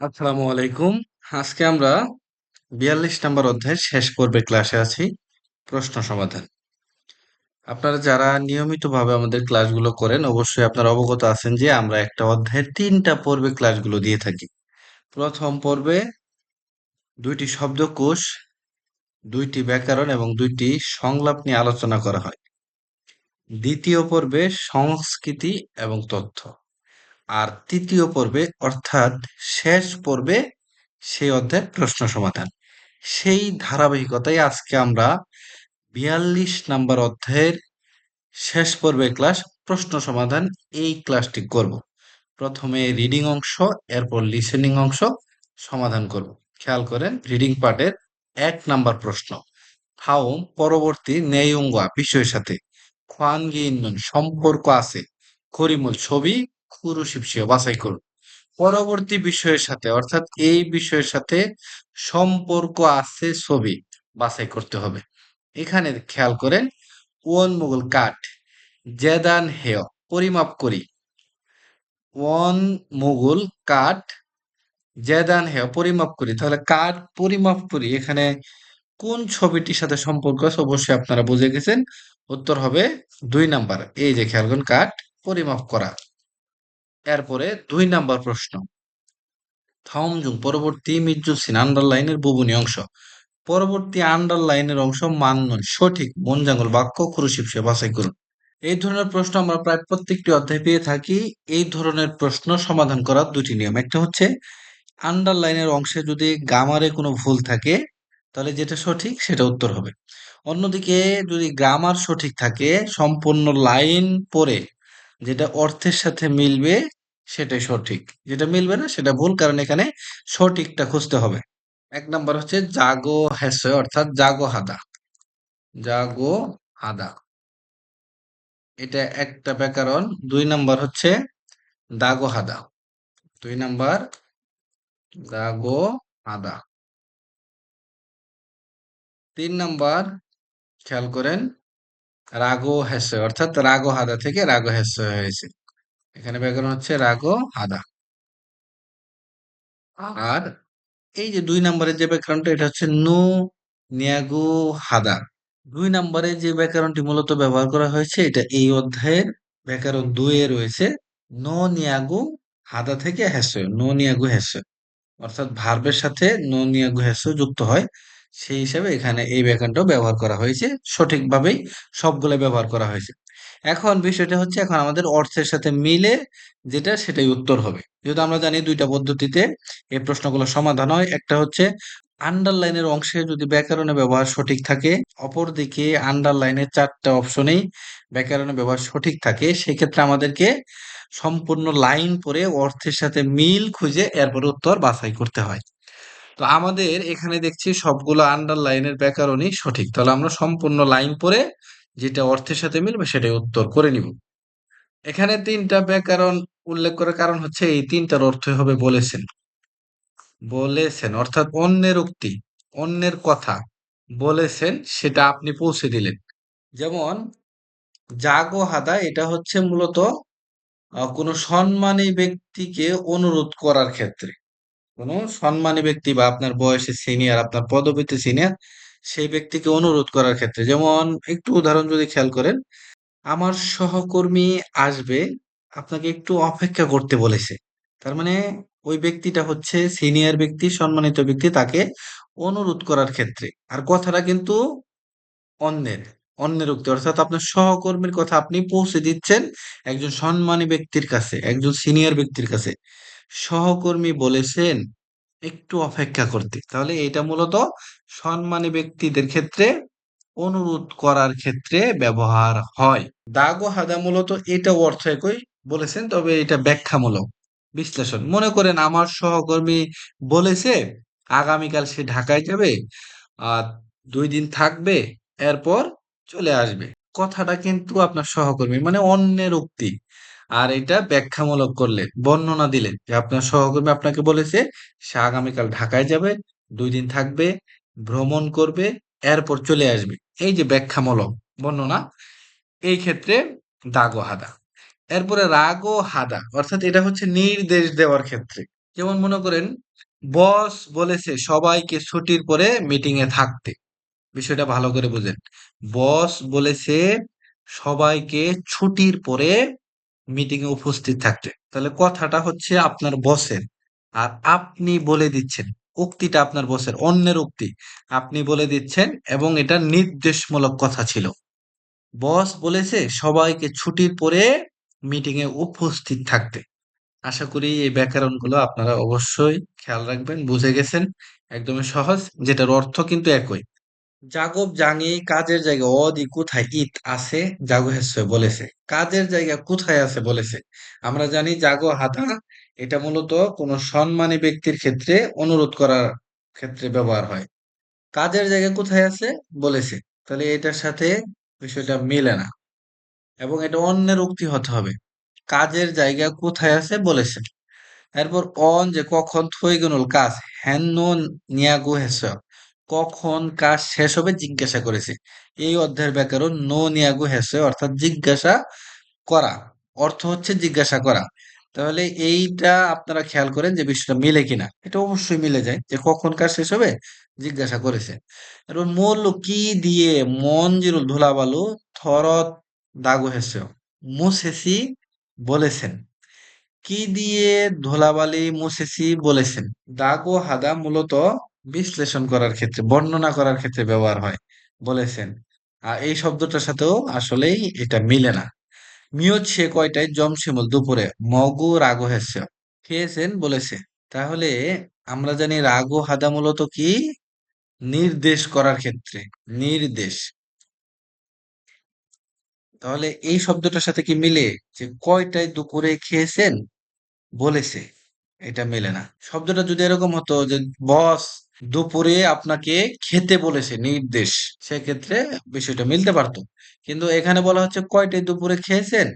আসসালামু আলাইকুম। আজকে আমরা বিয়াল্লিশ নম্বর অধ্যায়ের শেষ পর্বে ক্লাসে আছি, প্রশ্ন সমাধান। আপনারা যারা নিয়মিতভাবে আমাদের ক্লাসগুলো করেন, অবশ্যই আপনারা অবগত আছেন যে আমরা একটা অধ্যায়ের তিনটা পর্বে ক্লাসগুলো দিয়ে থাকি। প্রথম পর্বে দুইটি শব্দকোষ, দুইটি ব্যাকরণ এবং দুইটি সংলাপ নিয়ে আলোচনা করা হয়। দ্বিতীয় পর্বে সংস্কৃতি এবং তথ্য। আর তৃতীয় পর্বে, অর্থাৎ শেষ পর্বে, সেই অধ্যায়ের প্রশ্ন সমাধান। সেই ধারাবাহিকতায় আজকে আমরা বিয়াল্লিশ নাম্বার অধ্যায়ের শেষ পর্বের ক্লাস প্রশ্ন সমাধান এই ক্লাসটি করব। প্রথমে রিডিং অংশ, এরপর লিসেনিং অংশ সমাধান করব। খেয়াল করেন রিডিং পার্টের এক নাম্বার প্রশ্ন। ফাউম পরবর্তী নেয়ুঙ্গা বিষয়ের সাথে খোয়ানগি ইন্নন সম্পর্ক আছে। করিমুল ছবি কুরুশিপসিও বাছাই করুন। পরবর্তী বিষয়ের সাথে, অর্থাৎ এই বিষয়ের সাথে সম্পর্ক আছে ছবি বাছাই করতে হবে। এখানে খেয়াল করেন, ওয়ান মুঘল কাঠ, জেদান হেয়, পরিমাপ করি। ওয়ান মুঘল কাঠ, জেদান হেয়, পরিমাপ করি। তাহলে কাঠ পরিমাপ করি, এখানে কোন ছবিটির সাথে সম্পর্ক আছে অবশ্যই আপনারা বুঝে গেছেন। উত্তর হবে দুই নাম্বার, এই যে খেয়াল করুন, কাঠ পরিমাপ করা। এরপরে দুই নাম্বার প্রশ্ন। থাউমজুং পরবর্তী মির্জুসিন আন্ডারলাইনের বুবনী অংশ। পরবর্তী আন্ডারলাইনের অংশ মান্য সঠিক মনজাঙ্গল বাক্য কুরুশিপসে বাছাই করুন। এই ধরনের প্রশ্ন আমরা প্রায় প্রত্যেকটি অধ্যায় পেয়ে থাকি। এই ধরনের প্রশ্ন সমাধান করার দুটি নিয়ম। একটা হচ্ছে, আন্ডারলাইনের অংশে যদি গ্রামারে কোনো ভুল থাকে, তাহলে যেটা সঠিক সেটা উত্তর হবে। অন্যদিকে যদি গ্রামার সঠিক থাকে, সম্পূর্ণ লাইন পড়ে, যেটা অর্থের সাথে মিলবে সেটাই সঠিক। যেটা মিলবে না, সেটা ভুল, কারণ এখানে সঠিকটা খুঁজতে হবে। এক নাম্বার হচ্ছে জাগো হ্যাসয় অর্থাৎ জাগো হাদা। জাগো হাদা। এটা একটা ব্যাকরণ। দুই নাম্বার হচ্ছে দাগো হাদা। দুই নাম্বার দাগো হাদা। তিন নাম্বার খেয়াল করেন, রাগো হ্যাসে অর্থাৎ রাগো হাদা থেকে রাগো হ্যাসে হয়েছে। এখানে ব্যাকরণ হচ্ছে রাগো হাদা। আর এই যে দুই নম্বরের যে ব্যাকরণটা এটা হচ্ছে নু নিয়াগু হাদা। দুই নম্বরে যে ব্যাকরণটি মূলত ব্যবহার করা হয়েছে এটা এই অধ্যায়ের ব্যাকরণ দুয়ে রয়েছে নো নিয়াগু হাদা থেকে হ্যাসে নো নিয়াগু হ্যাসে অর্থাৎ ভার্বের সাথে নো নিয়াগু হ্যাসে যুক্ত হয় সেই হিসাবে এখানে এই ব্যাকরণটাও ব্যবহার করা হয়েছে সঠিকভাবেই সবগুলো ব্যবহার করা হয়েছে। এখন বিষয়টা হচ্ছে এখন আমাদের অর্থের সাথে মিলে যেটা সেটাই উত্তর হবে। যেহেতু আমরা জানি দুইটা পদ্ধতিতে এই প্রশ্নগুলো সমাধান হয়, একটা হচ্ছে আন্ডারলাইনের অংশে যদি ব্যাকরণের ব্যবহার সঠিক থাকে, অপরদিকে আন্ডারলাইনের চারটা অপশনেই ব্যাকরণের ব্যবহার সঠিক থাকে, সেক্ষেত্রে আমাদেরকে সম্পূর্ণ লাইন পরে অর্থের সাথে মিল খুঁজে এরপরে উত্তর বাছাই করতে হয়। তো আমাদের এখানে দেখছি সবগুলো আন্ডারলাইনের ব্যাকরণই সঠিক। তাহলে আমরা সম্পূর্ণ লাইন পড়ে যেটা অর্থের সাথে মিলবে সেটাই উত্তর করে নিব। এখানে তিনটা ব্যাকরণ উল্লেখ করার কারণ হচ্ছে এই তিনটার অর্থ হবে বলেছেন। বলেছেন, অর্থাৎ অন্যের উক্তি, অন্যের কথা বলেছেন, সেটা আপনি পৌঁছে দিলেন। যেমন জাগো হাদা এটা হচ্ছে মূলত কোনো সম্মানী ব্যক্তিকে অনুরোধ করার ক্ষেত্রে। কোনো সম্মানী ব্যক্তি বা আপনার বয়সে সিনিয়র আপনার পদবিতে সিনিয়র সেই ব্যক্তিকে অনুরোধ করার ক্ষেত্রে। যেমন একটু উদাহরণ যদি খেয়াল করেন, আমার সহকর্মী আসবে, আপনাকে একটু অপেক্ষা করতে বলেছে। তার মানে ওই ব্যক্তিটা হচ্ছে সিনিয়র ব্যক্তি, সম্মানিত ব্যক্তি, তাকে অনুরোধ করার ক্ষেত্রে। আর কথাটা কিন্তু অন্যের অন্যের উক্তি। অর্থাৎ আপনার সহকর্মীর কথা আপনি পৌঁছে দিচ্ছেন একজন সম্মানী ব্যক্তির কাছে, একজন সিনিয়র ব্যক্তির কাছে। সহকর্মী বলেছেন একটু অপেক্ষা করতে। তাহলে এটা মূলত সম্মানী ব্যক্তিদের ক্ষেত্রে অনুরোধ করার ক্ষেত্রে ব্যবহার হয়। দাগ ও হাদা মূলত এটা অর্থ একই বলেছেন, তবে এটা ব্যাখ্যামূলক বিশ্লেষণ। মনে করেন আমার সহকর্মী বলেছে, আগামীকাল সে ঢাকায় যাবে, আর দুই দিন থাকবে, এরপর চলে আসবে। কথাটা কিন্তু আপনার সহকর্মী মানে অন্যের উক্তি। আর এটা ব্যাখ্যামূলক করলেন বর্ণনা দিলেন যে আপনার সহকর্মী আপনাকে বলেছে সে আগামীকাল ঢাকায় যাবে, দুই দিন থাকবে, ভ্রমণ করবে, এরপর চলে আসবে। এই যে ব্যাখ্যামূলক বর্ণনা, এই ক্ষেত্রে দাগ হাদা। এরপরে রাগ ও হাদা, অর্থাৎ এটা হচ্ছে নির্দেশ দেওয়ার ক্ষেত্রে। যেমন মনে করেন, বস বলেছে সবাইকে ছুটির পরে মিটিং এ থাকতে। বিষয়টা ভালো করে বুঝেন। বস বলেছে সবাইকে ছুটির পরে মিটিং এ উপস্থিত থাকতে। তাহলে কথাটা হচ্ছে আপনার বসের। আর আপনি বলে দিচ্ছেন, উক্তিটা আপনার বসের, অন্যের উক্তি। আপনি বলে দিচ্ছেন এবং এটা নির্দেশমূলক কথা ছিল। বস বলেছে সবাইকে ছুটির পরে মিটিং এ উপস্থিত থাকতে। আশা করি এই ব্যাকরণগুলো আপনারা অবশ্যই খেয়াল রাখবেন, বুঝে গেছেন। একদমই সহজ, যেটার অর্থ কিন্তু একই। জাগব জাঙি, কাজের জায়গা, অদি কোথায়? ইত আছে, জাগো হেসে বলেছে। কাজের জায়গা কোথায় আছে বলেছে? আমরা জানি জাগো হাতা, এটা মূলত কোনো সম্মানী ব্যক্তির ক্ষেত্রে অনুরোধ করার ক্ষেত্রে ব্যবহার হয়। কাজের জায়গা কোথায় আছে? বলেছে। তাহলে এটার সাথে বিষয়টা মেলে না। এবং এটা অন্যের উক্তি হতে হবে। কাজের জায়গা কোথায় আছে? বলেছে। এরপর অন যে কখন থইগুনুল কাজ, হেন নিয়াগু হেস। কখন কাজ শেষ হবে জিজ্ঞাসা করেছে। এই অধ্যায়ের ব্যাকরণ নো নিয়াগু হেসে অর্থাৎ জিজ্ঞাসা করা। অর্থ হচ্ছে জিজ্ঞাসা করা। তাহলে এইটা আপনারা খেয়াল করেন যে বিষয়টা মিলে কিনা। এটা অবশ্যই মিলে যায় যে কখন কাজ শেষ হবে জিজ্ঞাসা করেছে। এবং মূল কি দিয়ে মঞ্জিরুল ধুলাবালু থরত দাগু হেস মুসেসি বলেছেন। কি দিয়ে ধুলাবালি মুছেছি বলেছেন? দাগ হাদা মূলত বিশ্লেষণ করার ক্ষেত্রে, বর্ণনা করার ক্ষেত্রে ব্যবহার হয়। বলেছেন। আর এই শব্দটার সাথেও আসলেই এটা মিলে না। মিয়ত সে কয়টায়? জমশিমুল দুপুরে। মগু রাগো হেসে খেয়েছেন? বলেছে। তাহলে আমরা জানি রাগো হাদা মূলত কি? নির্দেশ করার ক্ষেত্রে। নির্দেশ। তাহলে এই শব্দটার সাথে কি মিলে? যে কয়টায় দুপুরে খেয়েছেন? বলেছে। এটা মেলে না। শব্দটা যদি এরকম হতো যে বস দুপুরে আপনাকে খেতে বলেছে নির্দেশ। সেক্ষেত্রে বিষয়টা মিলতে পারতো। কিন্তু এখানে বলা হচ্ছে, কয়টায় দুপুরে খেয়েছেন?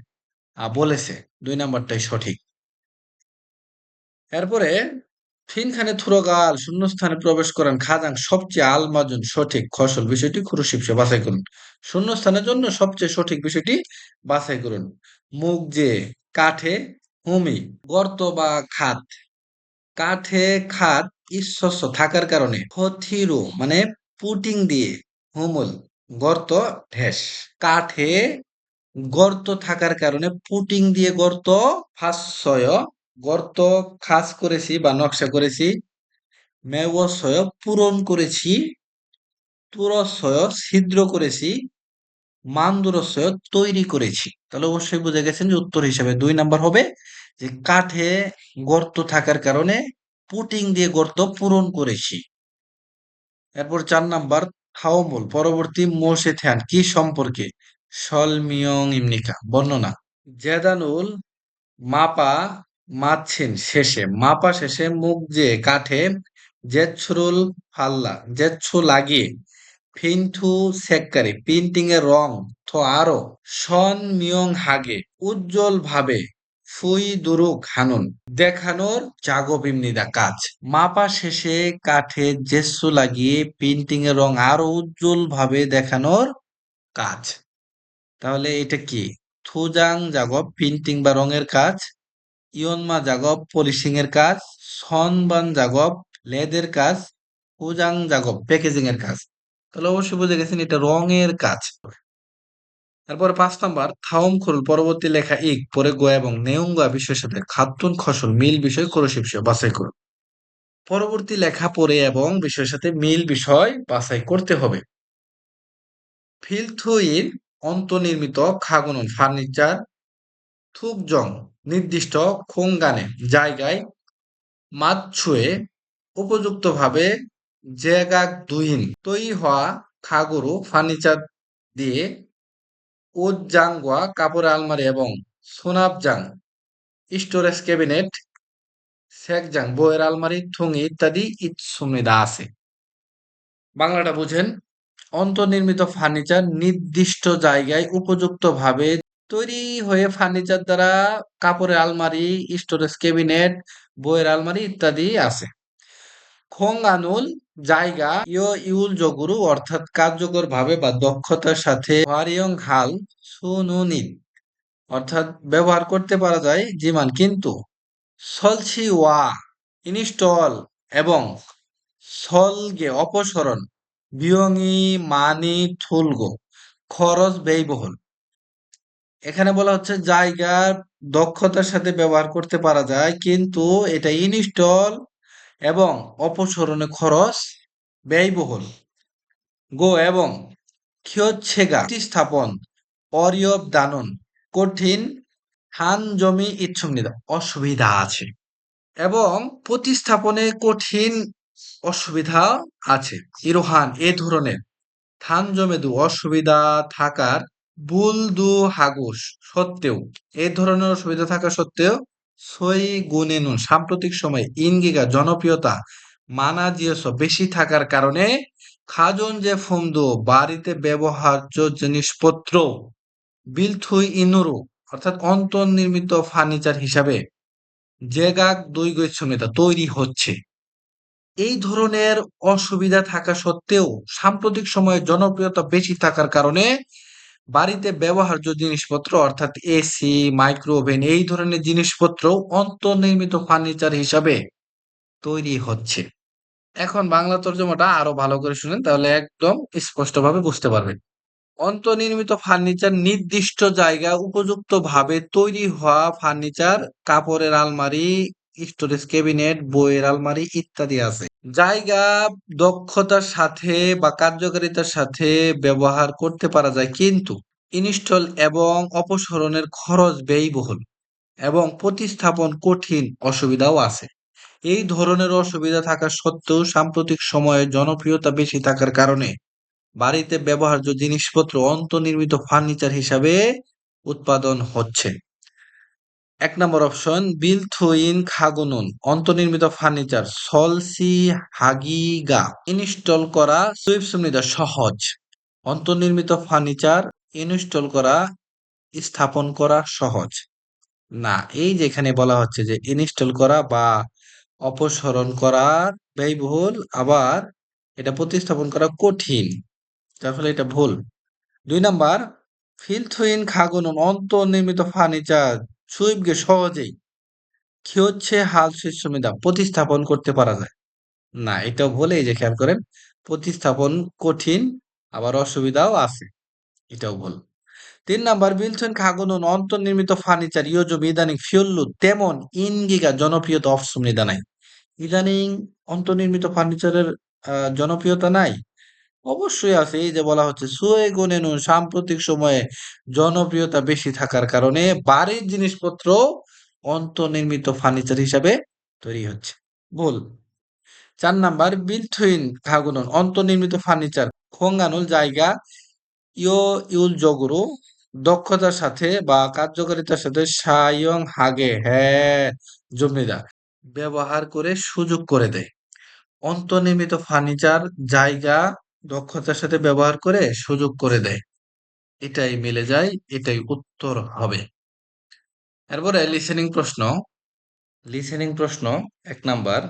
বলেছে। দুই নাম্বারটাই সঠিক। এরপরে, ফিনখানে থুরগাল, শূন্যস্থানে প্রবেশ করেন, খাজাং সবচেয়ে আলমাজন সঠিক ফসল বিষয়টি খুরুশিপসে বাছাই করুন। শূন্যস্থানের জন্য সবচেয়ে সঠিক বিষয়টি বাছাই করুন। মুখ যে কাঠে, হুমি, গর্ত বা খাত। কাঠে খাত ঈশ্বস্য থাকার কারণে হথিরু মানে পুটিং দিয়ে হুমুল, গর্ত ঢেস কাঠে গর্ত থাকার কারণে পুটিং দিয়ে গর্ত ফাঁসয় গর্ত খাস করেছি বা নকশা করেছি মেবসয় পূরণ করেছি তুরসয় ছিদ্র করেছি, মান্দুরসয় তৈরি করেছি। তাহলে অবশ্যই বুঝে গেছেন যে উত্তর হিসাবে দুই নাম্বার হবে যে কাঠে গর্ত থাকার কারণে পুটিং দিয়ে গর্ত পূরণ করেছি। এরপর চার নাম্বার থাওমুল পরবর্তী মোশে থ্যান কি সম্পর্কে? সলমিয়ং ইমনিকা, বর্ণনা। জেদানুল, মাপা মাছেন শেষে। মাপা শেষে, মুখ যে কাঠে, জেছরুল ফাল্লা জেচ্ছু লাগিয়ে ফিন্থু সেক্কারি পেন্টিং এর রং থ আরও সন মিয়ং হাগে, উজ্জ্বল ভাবে। ফুই দুরুক হানুন দেখানোর জাগবিমনিদা কাজ। মাপা শেষে কাঠে জেসু লাগিয়ে পেন্টিং এর রং আরও উজ্জ্বল ভাবে দেখানোর কাজ। তাহলে এটা কি? থুজাং জাগব পেন্টিং বা রঙের কাজ। ইয়নমা জাগব পলিশিং এর কাজ। সনবান জাগব লেদের কাজ। উজাং জাগব প্যাকেজিং এর কাজ। তাহলে অবশ্যই বুঝে গেছেন এটা রঙের কাজ। তারপরে পাঁচ নাম্বার, থাউম খুরুল পরবর্তী লেখা ইক, পরে গো এবং নেউঙ্গা বিষয়ের সাথে খাতুন ফসল মিল বিষয় বিষয়, বাছাই করুন। পরবর্তী লেখা পড়ে এবং বিষয়ের সাথে মিল বিষয় বাছাই করতে হবে। ফিলথুইন অন্তর্নির্মিত খাগুনুন ফার্নিচার থুকজং নির্দিষ্ট খোঙ্গানে জায়গায় মাছ মাতছুয়ে উপযুক্তভাবে জেগাক দুহিন তৈরি হওয়া খাগরু ফার্নিচার দিয়ে উজ্জাংগোয়া কাপড় আলমারি এবং সোনাবজাং স্টোরেজ ক্যাবিনেট, সেকজাং, বইয়ের আলমারি, থুঙি ইত্যাদি ইৎসুমিদা আছে। বাংলাটা বুঝেন, অন্তর্নির্মিত ফার্নিচার নির্দিষ্ট জায়গায় উপযুক্তভাবে তৈরি হয়ে ফার্নিচার দ্বারা কাপড়ের আলমারি, স্টোরেজ ক্যাবিনেট, বইয়ের আলমারি ইত্যাদি আছে। খোং আনুল জায়গা ইয় ইউল জগুরু অর্থাৎ কার্যকর ভাবে বা দক্ষতার সাথে ওয়ারিয়ং হাল সুনুনিন অর্থাৎ ব্যবহার করতে পারা যায় জিমান, কিন্তু সলছি ওয়া ইনস্টল এবং সলগে অপসরণ, বিয়ঙি মানি থুলগো, খরচ ব্যয়বহুল। এখানে বলা হচ্ছে জায়গার দক্ষতার সাথে ব্যবহার করতে পারা যায়, কিন্তু এটা ইনস্টল এবং অপসরণে খরচ ব্যয়বহুল। গো এবং খিয়চ্ছেগা প্রতিস্থাপন অরিয়ব দানন কঠিন হান জমি ইচ্ছুমনিদা অসুবিধা আছে এবং প্রতিস্থাপনে কঠিন অসুবিধা আছে। ইরোহান এ ধরনের থান জমে দু অসুবিধা থাকার বুল দু হাগুস সত্ত্বেও এই ধরনের অসুবিধা থাকা সত্ত্বেও সই গুনেনুন সাম্প্রতিক সময়ে ইনগিগা জনপ্রিয়তা মানা জিয়স বেশি থাকার কারণে খাজন যে ফুমদু, বাড়িতে ব্যবহার্য জিনিসপত্র, বিলথুই ইনুরু, অর্থাৎ অন্তর্নির্মিত ফার্নিচার হিসাবে জেগাক দুই গৈচ্ছমিতা তৈরি হচ্ছে। এই ধরনের অসুবিধা থাকা সত্ত্বেও সাম্প্রতিক সময়ে জনপ্রিয়তা বেশি থাকার কারণে বাড়িতে ব্যবহার্য জিনিসপত্র, অর্থাৎ এসি, মাইক্রোওভেন, এই ধরনের জিনিসপত্র অন্তর্নির্মিত ফার্নিচার হিসাবে তৈরি হচ্ছে। এখন বাংলা তর্জমাটা আরও ভালো করে শুনেন, তাহলে একদম স্পষ্টভাবে বুঝতে পারবেন। অন্তর্নির্মিত ফার্নিচার নির্দিষ্ট জায়গা উপযুক্তভাবে তৈরি হওয়া ফার্নিচার, কাপড়ের আলমারি স্টোরেজ ক্যাবিনেট, বইয়ের আলমারি ইত্যাদি আছে। জায়গা দক্ষতার সাথে বা কার্যকারিতার সাথে ব্যবহার করতে পারা যায়, কিন্তু ইনস্টল এবং অপসারণের খরচ ব্যয়বহুল এবং প্রতিস্থাপন কঠিন অসুবিধাও আছে। এই ধরনের অসুবিধা থাকা সত্ত্বেও সাম্প্রতিক সময়ে জনপ্রিয়তা বেশি থাকার কারণে বাড়িতে ব্যবহার্য জিনিসপত্র অন্তর্নির্মিত ফার্নিচার হিসাবে উৎপাদন হচ্ছে। এক নম্বর অপশন, বিলথুইন খাগুনুন, অন্তর্নির্মিত ফার্নিচার, সলসি হাগিগা ইনস্টল করা সুইপসুমিদা সহজ। অন্তর্নির্মিত ফার্নিচার, ইনস্টল করা, স্থাপন করা সহজ। না, এই যে এখানে বলা হচ্ছে যে ইনস্টল করা বা অপসারণ করা ব্যয়বহুল, আবার এটা প্রতিস্থাপন করা কঠিন তাহলে এটা ভুল। দুই নাম্বার, ফিলথুইন খাগুনুন, অন্তর্নির্মিত ফার্নিচার সুইপকে সহজেই কি হচ্ছে হাল সুমিদা প্রতিস্থাপন করতে পারা যায়। না, এটাও বলে এই যে খেয়াল করেন, প্রতিস্থাপন কঠিন, আবার অসুবিধাও আছে। এটাও ভুল। তিন নাম্বার বিলথুইন খাগুনুন অন্তর্নির্মিত ফার্নিচার, ইয়োজম, ইদানিং ফিউল্লু তেমন ইনগিগা জনপ্রিয়তা অপসুমিদা নাই। ইদানিং অন্তর্নির্মিত ফার্নিচারের জনপ্রিয়তা নাই। অবশ্যই আছে। এই যে বলা হচ্ছে, সুয়ে গুনেনু সাম্প্রতিক সময়ে জনপ্রিয়তা বেশি থাকার কারণে বাড়ির জিনিসপত্র অন্তর্নির্মিত ফার্নিচার হিসাবে তৈরি হচ্ছে। ভুল। চার নাম্বার, বিলথুইন খাগুনন অন্তর্নির্মিত ফার্নিচার, খোঙ্গানুল জায়গা ইও ইউল জগরু, দক্ষতার সাথে বা কার্যকারিতার সাথে সায়ং হাগে হ্যাঁ জমিদার, ব্যবহার করে সুযোগ করে দেয়। অন্তর্নির্মিত ফার্নিচার, জায়গা দক্ষতার সাথে ব্যবহার করে সুযোগ করে দেয়। এটাই মিলে যায়, এটাই উত্তর হবে। এরপরে লিসেনিং প্রশ্ন। লিসেনিং প্রশ্ন, এক নাম্বার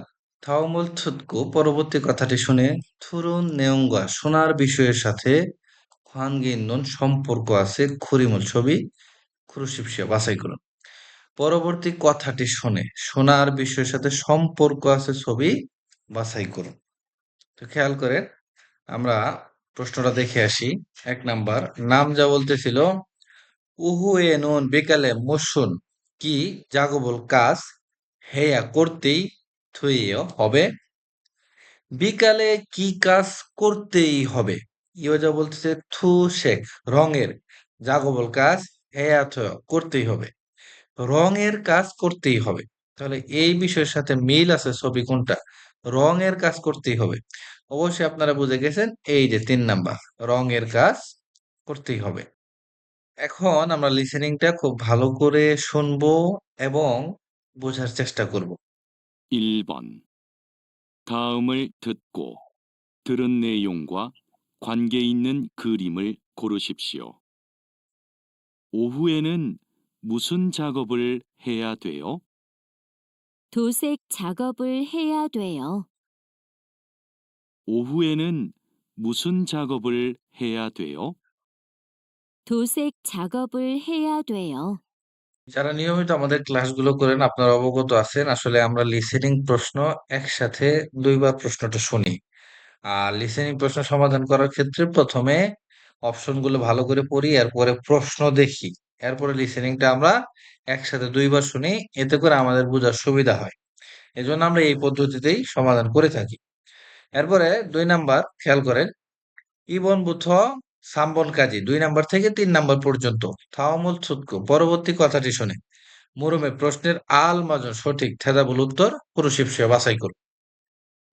থাওমুল থুতকু পরবর্তী কথাটি শুনে থুরুন নেওঙ্গা সোনার বিষয়ের সাথে খানগিন্দন সম্পর্ক আছে খুরিমুল ছবি খুরুশিপসিয়া বাছাই করুন। পরবর্তী কথাটি শুনে সোনার বিষয়ের সাথে সম্পর্ক আছে ছবি, বাছাই করুন। তো খেয়াল করে আমরা প্রশ্নটা দেখে আসি। এক নাম্বার, নাম যা বলতেছিল, উহু এ নুন বিকালে মুসুন কি জাগবল কাজ? হেয়া করতেই থুইও হবে। বিকালে কি কাজ করতেই হবে? ইও যা বলতেছে, থু শেখ, রঙের জাগবল কাজ, হেয়া থ, করতেই হবে। রঙের কাজ করতেই হবে। তাহলে এই বিষয়ের সাথে মিল আছে ছবি কোনটা? রঙের কাজ করতেই হবে। অবশ্যই আপনারা বুঝে গেছেন এই যে তিন নাম্বার রঙের কাজ করতেই হবে এখন আমরা লিসেনিংটা খুব ভালো করে শুনবো এবং বোঝার চেষ্টা করব 1번 다음을 듣고 들은 내용과 관계 있는 그림을 고르십시오. 오후에는 무슨 작업을 해야 돼요? 도색 작업을 해야 돼요. 오후에는 무슨 작업을 해야 돼요? 도색 작업을 해야 돼요. যারা নিয়মিত আমাদের ক্লাসগুলো করেন আপনারা অবগত আছেন আসলে আমরা লিসেনিং প্রশ্ন একসাথে দুইবার প্রশ্নটা শুনি আর লিসেনিং প্রশ্ন সমাধান করার ক্ষেত্রে প্রথমে অপশনগুলো ভালো করে পড়ি এরপরে প্রশ্ন দেখি এরপরে লিসেনিংটা আমরা একসাথে দুইবার শুনি এতে করে আমাদের বোঝার সুবিধা হয় এজন্য আমরা এই পদ্ধতিতেই সমাধান করে থাকি এরপরে দুই নাম্বার, খেয়াল করেন, ইবন বুথ সাম্বন কাজী, দুই নাম্বার থেকে তিন নাম্বার পর্যন্ত। থাওয়ামুল ছুতকু পরবর্তী কথাটি শুনে। মুরুমে প্রশ্নের আল মাজন, সঠিক, থেদাবুল উত্তর পুরুষিপসীয় বাছাই করুন।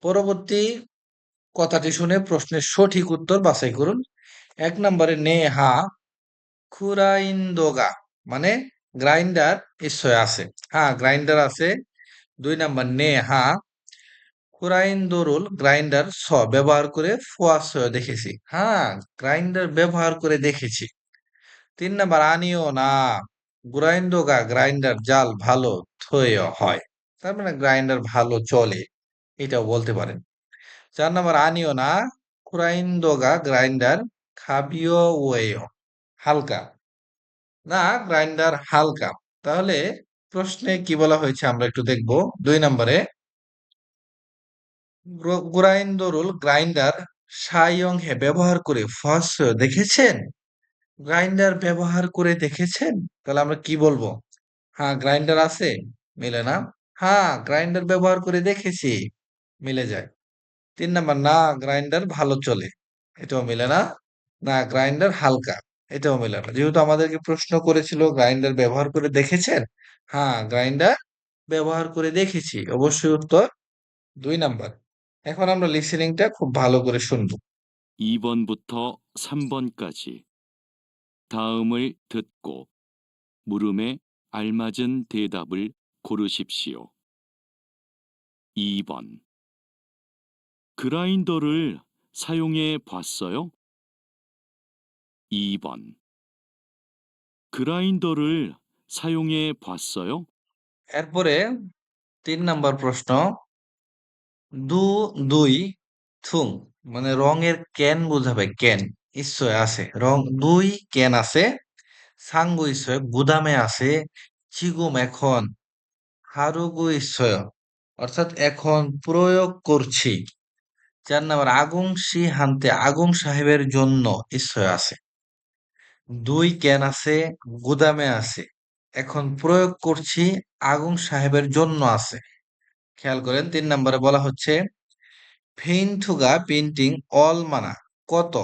পরবর্তী কথাটি শুনে প্রশ্নের সঠিক উত্তর বাছাই করুন। এক নম্বরে, নে হা, খুরাইন্দোগা মানে গ্রাইন্ডার নিশ্চয় আছে। হ্যাঁ গ্রাইন্ডার আছে। দুই নাম্বার, নে হা কুরাইন্দোরুল গ্রাইন্ডার স ব্যবহার করে ফোয়াশয় দেখেছি। হ্যাঁ গ্রাইন্ডার ব্যবহার করে দেখেছি। তিন নাম্বার, আনিও না। গ্রাইন্ডোগা গ্রাইন্ডার জাল ভালো থয় হয়। তার মানে গ্রাইন্ডার ভালো চলে, এটাও বলতে পারেন। চার নাম্বার, আনিও না। কুরাইন্দোগা গ্রাইন্ডার খাবিও ওয়েও, হালকা। না, গ্রাইন্ডার হালকা। তাহলে প্রশ্নে কি বলা হয়েছে আমরা একটু দেখব। দুই নম্বরে গ্রাইন্দরুল গ্রাইন্ডার সায়ং হে ব্যবহার করে ফস দেখেছেন? গ্রাইন্ডার ব্যবহার করে দেখেছেন? তাহলে আমরা কি বলব? হ্যাঁ গ্রাইন্ডার আছে, মিলে না? হ্যাঁ গ্রাইন্ডার ব্যবহার করে দেখেছি, মিলে যায়। তিন নাম্বার, না, গ্রাইন্ডার ভালো চলে, এটাও মিলে না? না, গ্রাইন্ডার হালকা, এটাও মিলে না। যেহেতু আমাদেরকে প্রশ্ন করেছিল, গ্রাইন্ডার ব্যবহার করে দেখেছেন? হ্যাঁ গ্রাইন্ডার ব্যবহার করে দেখেছি, অবশ্যই উত্তর দুই নাম্বার। এখন আমরা লিসেনিংটা খুব ভালো করে শুনবো 2번부터 3번까지 다음을 듣고 물음에 알맞은 대답을 고르십시오. 2번 그라인더를 사용해 봤어요? 2번 그라인더를 사용해 봤어요? এরপরে তিন নাম্বার প্রশ্ন দু, দুই থুং মানে রঙের ক্যান বোঝাবে ক্যান নিশ্চয় আছে। রং দুই ক্যান আছে, সাঙ্গু ইসয় গুদামে আছে, চিগুম এখন, হারুগু ইসয় অর্থাৎ এখন প্রয়োগ করছি। চার নাম্বার আগুং সি হান্তে, আগুং সাহেবের জন্য নিশ্চয় আছে। দুই ক্যান আছে, গুদামে আছে, এখন প্রয়োগ করছি আগুন সাহেবের জন্য আছে। খেয়াল করেন, তিন নম্বরে বলা হচ্ছে ফেইনথুগা পেন্টিং অল মানা কত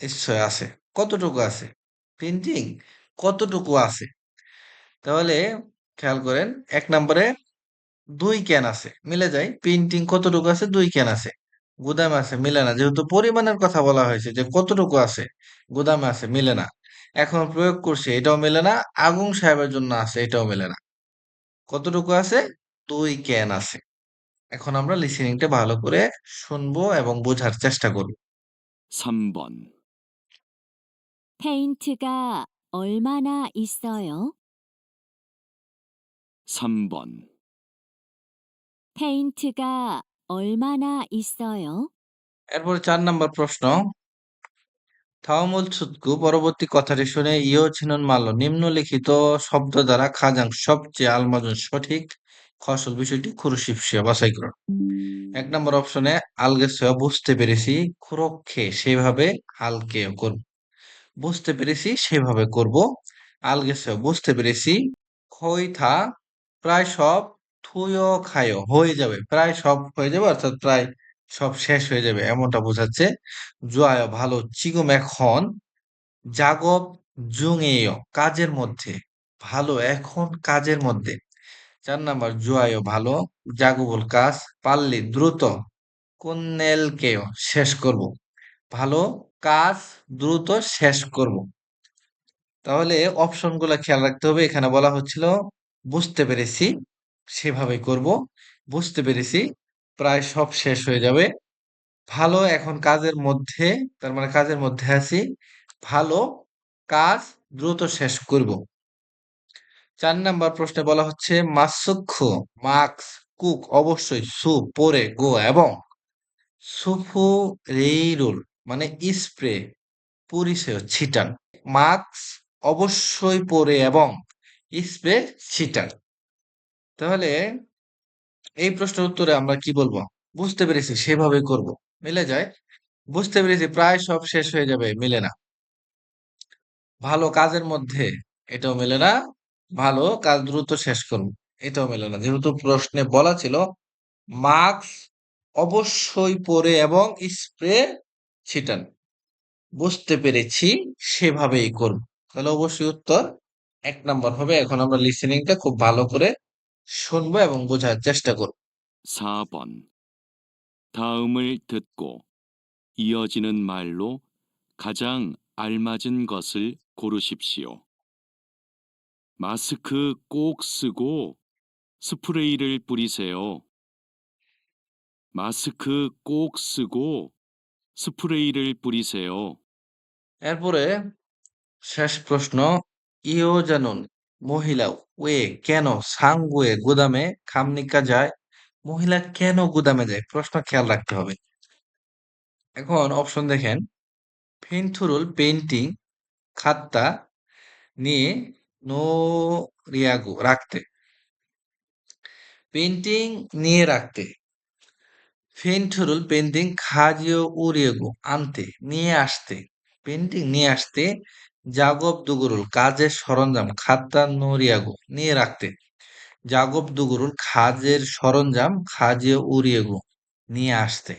নিশ্চয় আছে? কতটুকু আছে? পেন্টিং কতটুকু আছে? তাহলে খেয়াল করেন, এক নম্বরে দুই ক্যান আছে, মিলে যায় পেন্টিং কতটুকু আছে? দুই ক্যান আছে। গুদামে আছে, মিলে না, যেহেতু পরিমাণের কথা বলা হয়েছে যে কতটুকু আছে, গুদামে আছে, মিলে না। এখন প্রয়োগ করছে, এটাও মেলে না, আগুন সাহেবের জন্য আছে, এটাও মেলে না। কতটুকু আছে? দুই ক্যান আছে। এখন আমরা লিসেনিংটা ভালো করে শুনবো এবং বোঝার চেষ্টা করব 3번 페인트가 얼마나 있어요? 3번 페인트가 얼마나 있어요? এরপরে চার নাম্বার প্রশ্ন থাওমুল ছুতকু পরবর্তী কথাটি শুনে ইও ছিনন মাল্য নিম্নলিখিত শব্দ দ্বারা খাজাং সবচেয়ে আলমাজন সঠিক ফসল বিষয়টি খুরুশিপসিয়া বাছাই করুন এক নম্বর অপশনে আলগেসিয়া বুঝতে পেরেছি খুরক্ষে সেভাবে হালকে করব। বুঝতে পেরেছি, সেভাবে করব। আলগেসিয়া বুঝতে পেরেছি খৈথা প্রায় সব থুয়ো খায়ো, হয়ে যাবে, প্রায় সব হয়ে যাবে, অর্থাৎ প্রায় সব শেষ হয়ে যাবে, এমনটা বোঝাচ্ছে। জয় ভালো চিগুম এখন জাগব জুঙেয়, কাজের মধ্যে, ভালো এখন কাজের মধ্যে। চার নাম্বার জুয়ায় ভালো, জাগুবল কাজ পারলে দ্রুত কুন্নেলকেও শেষ করব। ভালো কাজ দ্রুত শেষ করব। তাহলে অপশনগুলো খেয়াল রাখতে হবে। এখানে বলা হচ্ছিল, বুঝতে পেরেছি, সেভাবে করব। বুঝতে পেরেছি, প্রায় সব শেষ হয়ে যাবে। ভালো এখন কাজের মধ্যে, তার মানে কাজের মধ্যে আছি। ভালো কাজ দ্রুত শেষ করব। চার নাম্বার প্রশ্নে বলা হচ্ছে মাসুক্ষ মাস্ক কুক, অবশ্যই সু, পরে, গো, এবং সুফু রেইরুল মানে স্প্রে পরিচয় ছিটান। মাস্ক অবশ্যই পরে এবং স্প্রে, ছিটান। তাহলে এই প্রশ্নের উত্তরে আমরা কি বলব? বুঝতে পেরেছি, সেভাবে করব। মিলে যায়? বুঝতে পেরেছি, প্রায় সব শেষ হয়ে যাবে, মিলে না। ভালো কাজের মধ্যে এটাও মেলে না। ভালো কাজ দ্রুত শেষ করুন এটাও মেলে না যেহেতু প্রশ্নে বলা ছিল মাস্ক অবশ্যই পরে এবং স্প্রে ছিটান বুঝতে পেরেছি সেভাবেই করব তাহলে অবশ্যই উত্তর এক নম্বর হবে এখন আমরা লিসেনিংটা খুব ভালো করে শুনবো এবং বোঝার চেষ্টা করব 4번. 다음을 듣고 이어지는 말로 가장 알맞은 것을 고르십시오. 마스크 꼭 쓰고 스프레이를 뿌리세요. 마스크 꼭 쓰고 스프레이를 뿌리세요. এরপরে শেষ প্রশ্ন ইও জানুন মহিলা ওয়ে কেন সাঙ্গুয়ে গুদামে খামনিকা যায় মহিলা কেন গুদামে যায় প্রশ্ন খেয়াল রাখতে হবে এখন অপশন দেখেন ফিনথুরুল পেইন্টিং খাত্তা নিয়ে নো রিয়াগু রাখতে পেইন্টিং নিয়ে রাখতে ফেন্টুরুল পেন্টিং খাজিও উরিয়েগু আনতে নিয়ে আসতে পেন্টিং নিয়ে আসতে জাগব দুগুরুল কাজের সরঞ্জাম খাত্তা নরিয়াগু নিয়ে রাখতে জাগব দুগুরুল খাজের সরঞ্জাম খাজিও উরিয়েগু নিয়ে আসতে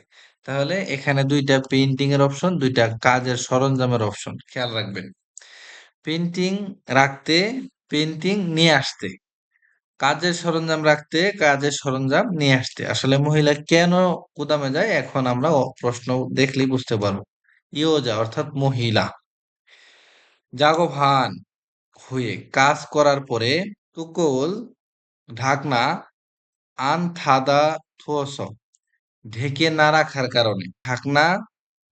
তাহলে এখানে দুইটা পেইন্টিং এর অপশন দুইটা কাজের সরঞ্জামের অপশন খেয়াল রাখবেন পেন্টিং রাখতে পেন্টিং নিয়ে আসতে। কাজের সরঞ্জাম রাখতে, কাজের সরঞ্জাম নিয়ে আসতে। আসলে মহিলা কেন গুদামে যায়, এখন আমরা প্রশ্ন দেখলেই বুঝতে পারব। ইয়োজা, অর্থাৎ মহিলা। জাগভান হয়ে কাজ করার পরে তুকোল ঢাকনা আন থাদা থুয়স ঢেকে না রাখার কারণে। ঢাকনা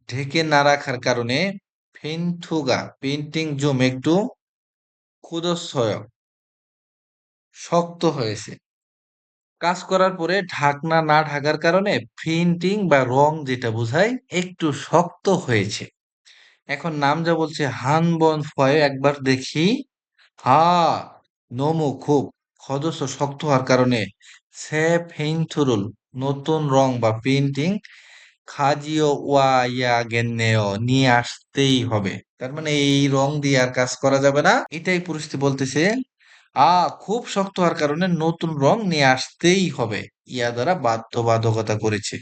ঢেকে না রাখার কারণে ফেন্থুগা পেন্টিং জুম একটু ক্ষুদস্বয় শক্ত হয়েছে। কাজ করার পরে ঢাকনা না ঢাকার কারণে প্রিন্টিং বা রং যেটা বোঝায় একটু শক্ত হয়েছে। এখন নাম যা বলছে হান বন ফয় একবার দেখি। হা, নমু খুব সদস্য শক্ত হওয়ার কারণে সে ফেইনথুরুল নতুন রং বা পেইন্টিং খাজিও ওয়া ইয়া গেন্নেও নিয়ে আসতেই হবে। তার মানে এই রং দিয়ে আর কাজ করা যাবে না। এটাই পরিস্থিতি বলতেছে, আ, খুব শক্ত হওয়ার কারণে নতুন রং নিয়ে আসতেই হবে। ইয়া দ্বারা বাধ্যবাধকতা করেছে।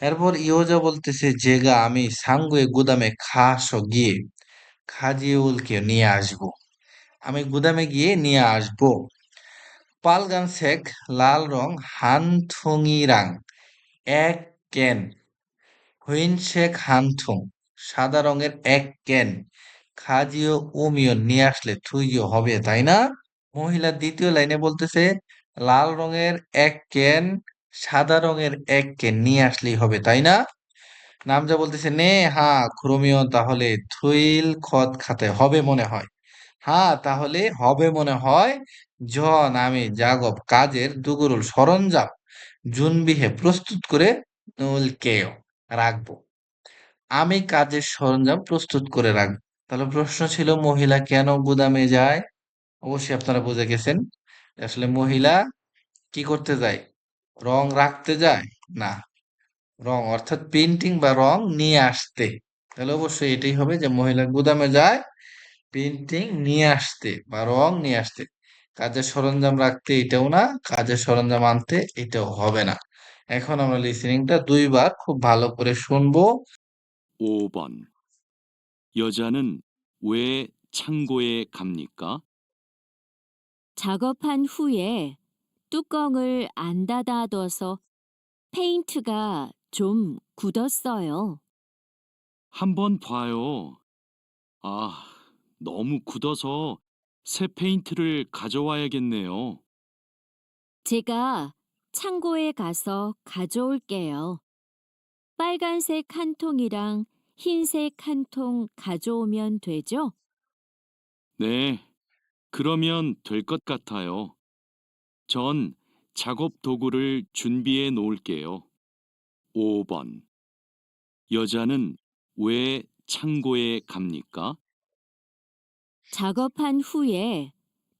এরপর ইয়োজা বলতেছে, জেগা, আমি সাঙ্গুয়ে গুদামে খাস গিয়ে খাজিউলকে নিয়ে আসব। আমি গুদামে গিয়ে নিয়ে আসব। পালগান শেখ লাল রং হানথুঙিরাং এক ক্যান হুইন শেখ হানথুং, সাদা রঙের এক ক্যান খাজিও উমিও নিয়ে আসলে থুইও হবে, তাই না? মহিলা দ্বিতীয় লাইনে বলতেছে, লাল রঙের এক ক্যান সাদা রঙের এক ক্যান নিয়ে আসলেই হবে, তাই না? নামজা বলতেছে, নে, হা, ক্রোমিও, তাহলে থুইল খত খাতে হবে মনে হয়। হ্যাঁ তাহলে হবে মনে হয়, জ, নামে জাগব কাজের দুগুরুল সরঞ্জাম, জুনবিহে প্রস্তুত করে নুলকেও রাখব। আমি কাজের সরঞ্জাম প্রস্তুত করে রাখব। তাহলে প্রশ্ন ছিল, মহিলা কেন গুদামে যায়? অবশ্যই আপনারা বুঝে গেছেন আসলে মহিলা কি করতে যায়? রং রাখতে যায়? না। রং অর্থাৎ পেন্টিং বা রং নিয়ে আসতে। তাহলে অবশ্যই এটাই হবে যে মহিলা গুদামে যায় পেন্টিং নিয়ে আসতে বা রং নিয়ে আসতে। কাজের সরঞ্জাম রাখতে এটাও না, কাজের সরঞ্জাম আনতে এটাও হবে না। এখন আমরা লিসেনিংটা দুইবার খুব ভালো করে শুনবো 5번. 여자는 왜 창고에 갑니까? 작업한 후에 뚜껑을 안 닫아둬서 페인트가 좀 굳었어요. 한번 봐요. 아, 너무 굳어서 새 페인트를 가져와야겠네요. 제가 창고에 가서 가져올게요. 빨간색 한 통이랑 흰색 한 통 가져오면 되죠? 네, 그러면 될 것 같아요. 전 작업 도구를 준비해 놓을게요. 5번. 여자는 왜 창고에 갑니까? 작업한 후에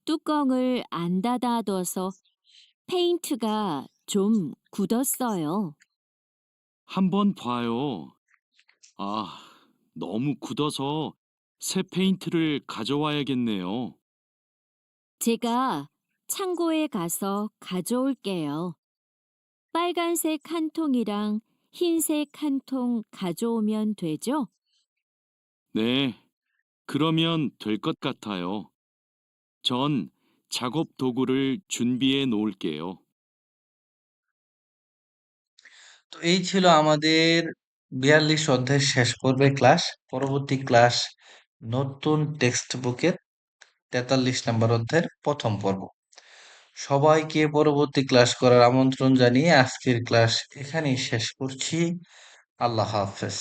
뚜껑을 안 닫아둬서 페인트가 좀 굳었어요. 한번 봐요. 아, 너무 굳어서 새 페인트를 가져와야겠네요. 제가 창고에 가서 가져올게요. 빨간색 한 통이랑 흰색 한 통 가져오면 되죠? 네, 그러면 될 것 같아요. 전 작업 도구를 준비해 놓을게요. তো এই ছিল আমাদের বিয়াল্লিশ অধ্যায়ের শেষ পর্বের ক্লাস পরবর্তী ক্লাস নতুন টেক্সট বুকের তেতাল্লিশ নম্বর অধ্যায়ের প্রথম পর্ব সবাইকে পরবর্তী ক্লাস করার আমন্ত্রণ জানিয়ে আজকের ক্লাস এখানেই শেষ করছি আল্লাহ হাফেজ